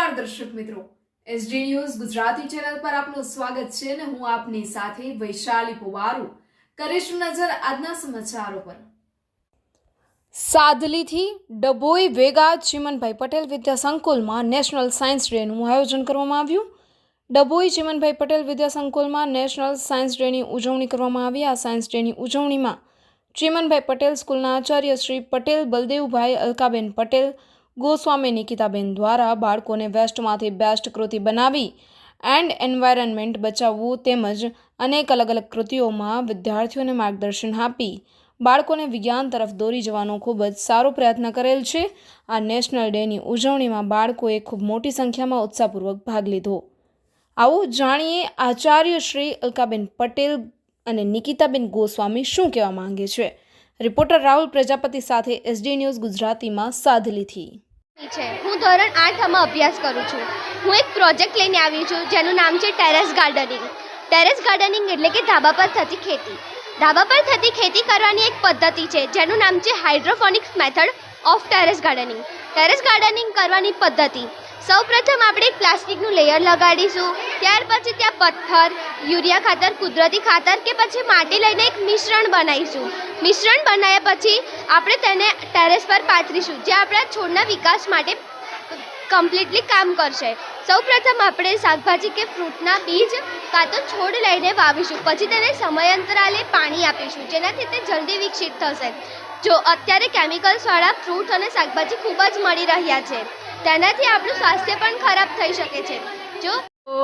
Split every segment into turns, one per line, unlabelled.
નમસ્કાર દર્શક મિત્રો. એસડી ન્યૂઝ ગુજરાતી ચેનલ પર આપનું સ્વાગત છે અને હું આપની સાથે વૈશાલી પુવારુ. કરીશું નજર આજના સમાચારો પર. સાદલીથી ડભોઈ વેગા ચિમનભાઈ પટેલ વિદ્યા સંકુલમાં નેશનલ સાયન્સ ડેનું આયોજન કરવામાં આવ્યું. ડભોઈ ચિમનભાઈ પટેલ વિદ્યા સંકુલમાં નેશનલ સાયન્સ ડેની ઉજવણી કરવામાં આવી. આ સાયન્સ ડેની ઉજવણીમાં ચિમનભાઈ પટેલ સ્કૂલના આચાર્ય શ્રી પટેલ બલદેવભાઈ અલકાબેન પટેલ ગોસ્વામી નિકિતાબેન દ્વારા બાળકોને વેસ્ટમાંથી બેસ્ટ કૃતિ બનાવી એન્ડ એન્વાયરનમેન્ટ બચાવવું તેમજ અનેક અલગ અલગ કૃતિઓમાં વિદ્યાર્થીઓને માર્ગદર્શન આપી બાળકોને વિજ્ઞાન તરફ દોરી જવાનો ખૂબ જ સારો પ્રયત્ન કરેલ છે. આ નેશનલ ડેની ઉજવણીમાં બાળકોએ ખૂબ મોટી સંખ્યામાં ઉત્સાહપૂર્વક ભાગ લીધો. આવું જાણીએ આચાર્ય શ્રી અલકાબેન પટેલ અને નિકિતાબેન ગોસ્વામી શું કહેવા માંગે છે? રિપોર્ટર રાહુલ પ્રજાપતિ સાથે એસડી ન્યૂઝ ગુજરાતીમાં સાદલીથી
છે. હું ધોરણ આઠમાં અભ્યાસ કરું છું. હું એક પ્રોજેક્ટ લઈને આવી છું, જેનું નામ છે ટેરેસ ગાર્ડનિંગ. ટેરેસ ગાર્ડનિંગ એટલે કે ધાબા પર થતી ખેતી. ધાબા પર થતી ખેતી કરવાની એક પદ્ધતિ છે, જેનું નામ છે hydroponics method of terrace gardening. Terrace gardening કરવાની પદ્ધતિ સૌપ્રથમ આપણે એક પ્લાસ્ટિકનું લેયર લગાડીશું. ત્યાર પછી ત્યાં પથ્થર, યુરિયા ખાતર, કુદરતી ખાતર કે પછી માટી લઈને એક મિશ્રણ બનાવીશું. મિશ્રણ બનાવ્યા પછી આપણે તેને ટેરેસ પર પાથરીશું, જે આપણા છોડના વિકાસ માટે કમ્પ્લીટલી કામ કરશે. સૌપ્રથમ આપણે શાકભાજી કે ફ્રૂટના બીજ કાં તો છોડ લઈને વાવીશું. પછી તેને સમયાંતરાલે પાણી આપીશું, જેનાથી તે જલ્દી વિકસિત થશે. જો અત્યારે કેમિકલ્સવાળા ફ્રૂટ અને શાકભાજી ખૂબ જ મળી રહ્યા છે. તેનાથી આપણું સ્વાસ્થ્ય પણ ખરાબ થઈ શકે છે. જો
તો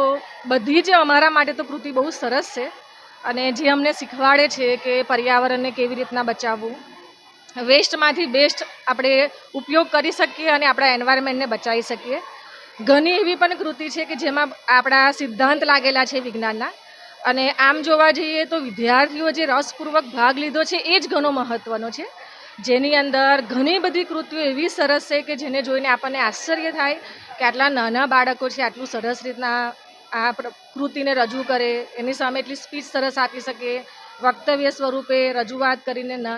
બધી જ અમારા માટે તો કૃતિ બહુ સરસ છે અને જે અમને શીખવાડે છે કે પર્યાવરણને કેવી રીતના બચાવવું, વેસ્ટમાંથી બેસ્ટ આપણે ઉપયોગ કરી શકીએ અને આપણા એન્વાયરમેન્ટને બચાવી શકીએ. ઘણી એવી પણ કૃતિ છે કે જેમાં આપણા સિદ્ધાંત લાગેલા છે વિજ્ઞાનના અને આમ જોવા જઈએ તો વિદ્યાર્થીઓ જે રસપૂર્વક ભાગ લીધો છે એ જ ઘણો મહત્ત્વનો છે. જેની અંદર ઘણી બધી કૃતિઓ એવી સરસ છે કે જેને જોઈને આપણને આશ્ચર્ય થાય કે આટલા નાના બાળકો છે, આટલું સરસ રીતના આ કૃતિને રજૂ કરે, એની સામે એટલી સ્પીચ સરસ આપી શકે, વક્તવ્ય સ્વરૂપે રજૂઆત કરીને